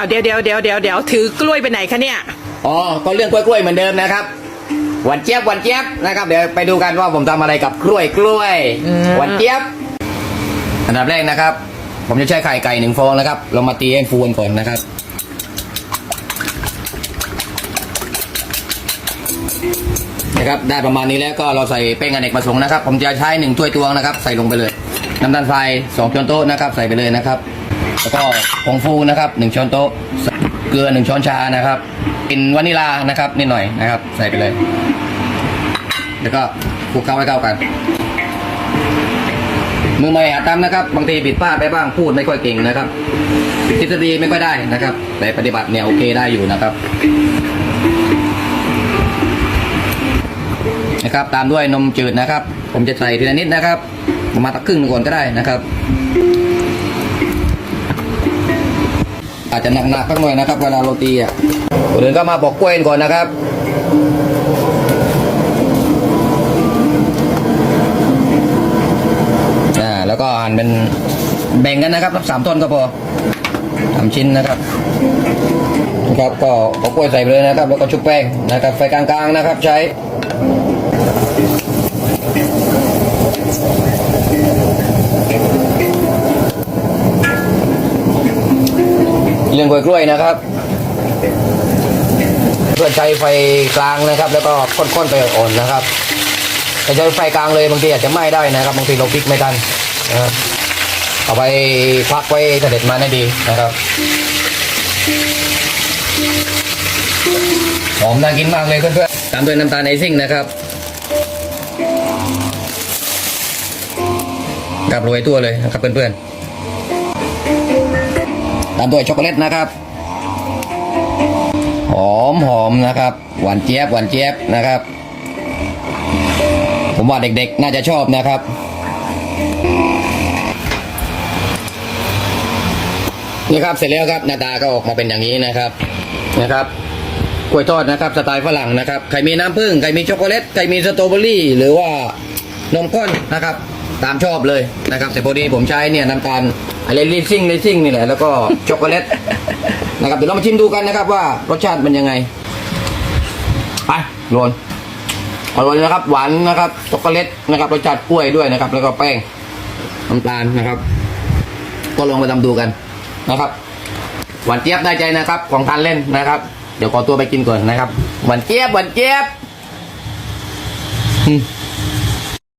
เอาเดี๋ยวเดี๋ยวเดี๋ยวเดี๋ยวเดี๋ยวถือกล้วยไปไหนคะเนี่ย อ๋อ ก็เรื่องกล้วยๆเหมือนเดิมนะครับ หวานเจี๊ยบหวานเจี๊ยบนะครับ เดี๋ยวไปดูกันว่าผมทำอะไรกับกล้วยกล้วยอืม หวานเจี๊ยบ อันดับแรกนะครับ ผมจะใช้ไข่ไก่หนึ่งฟองนะครับ เรามาตีให้ฟูกันก่อนนะครับ นะครับ ได้ประมาณนี้แล้วก็เราใส่แป้งอเนกประสงค์นะครับ ผมจะใช้หนึ่งถ้วยตวงนะครับ ใส่ลงไปเลย น้ำตาลทรายสองช้อนโต๊ะนะครับ ใส่ไปเลยนะครับ แล้วก็ผงฟูนะครับหนึ่งช้อนโต๊ะ เกลือหนึ่งช้อนชานะครับกลิ่นวานิลานะครับนิดหน่อยนะครับ ใส่ไปเลย แล้วก็คลุกเคล้าให้เข้ากัน มือใหม่หาตามนะครับ บางทีผิดพลาดไปบ้างพูดไม่ค่อยเก่งนะครับทฤษฎีไม่ค่อยได้นะครับ แต่ปฏิบัติเนี่ยโอเคได้อยู่นะครับนะครับตามด้วยนมจืดนะครับ ผมจะใส่ทีละนิดนะครับประมาณตักครึ่งก่อนก็ได้นะครับ อาจจะหนักๆสักหน่อยนะครับ เวลาโรตีอะคนอื่นก็มาปอกกล้วยก่อนนะครับอ่าแล้วก็หั่นเป็นแบ่งกันนะครับสามต้นก็พอสามชิ้นนะครับครับก็เอากล้วยใส่ไปเลยนะครับ แล้วก็ชุบแป้งนะครับไฟกลางๆนะครับใช้ เรื่องกล้วยๆนะครับเพื่อใช้ไฟกลางนะครับ แล้วก็ค่นๆไปอ่อนนะครับใช้ไฟกลางเลยบางทีอาจจะไหม้ได้นะครับบางทีเราพลิกไม่ทันนะครับเอาไปพักไว้เสด็จมาได้ดีนะครับหอมน่ากินมากเลยเพื่อนๆตามด้วยน้ำตาลไอซิ่งนะครับกับโรยตัวเลยนะครับเพื่อนๆ ตามด้วยช็อกโกแลตนะครับ หอมหอมนะครับ หวานเจี๊ยบหวานเจี๊ยบนะครับ ผมว่าเด็กๆ น่าจะชอบนะครับนี่ครับเสร็จแล้วครับหน้าตาก็ออกมาเป็นอย่างนี้นะครับนะครับกล้วยทอดนะครับสไตล์ฝรั่งนะครับใครมีน้ำผึ้งใครมีช็อกโกแลตใครมีสตรอเบอรี่ หรือว่านมข้นนะครับ ตามชอบเลยนะครับ แต่พอดีผมใช้เนี่ยน้ำตาลอะไรลิซิ่งลิซิ่งนี่แหละแล้วก็ช็อกโกแลตนะครับเดี๋ยวเรามาชิมดูกันนะครับว่ารสชาติเป็นยังไงไปโรนอร่อยนะครับ หวานนะครับช็อกโกแลตนะครับรสชาติกล้วยด้วยนะครับ แล้วก็แป้งน้ำตาลนะครับ ก็ลองมาทำดูกันนะครับ หวานเจี๊ยบได้ใจนะครับ ของทานเล่นนะครับ เดี๋ยวขอตัวไปกินก่อนนะครับ หวานเจี๊ยบหวานเจี๊ยบอืม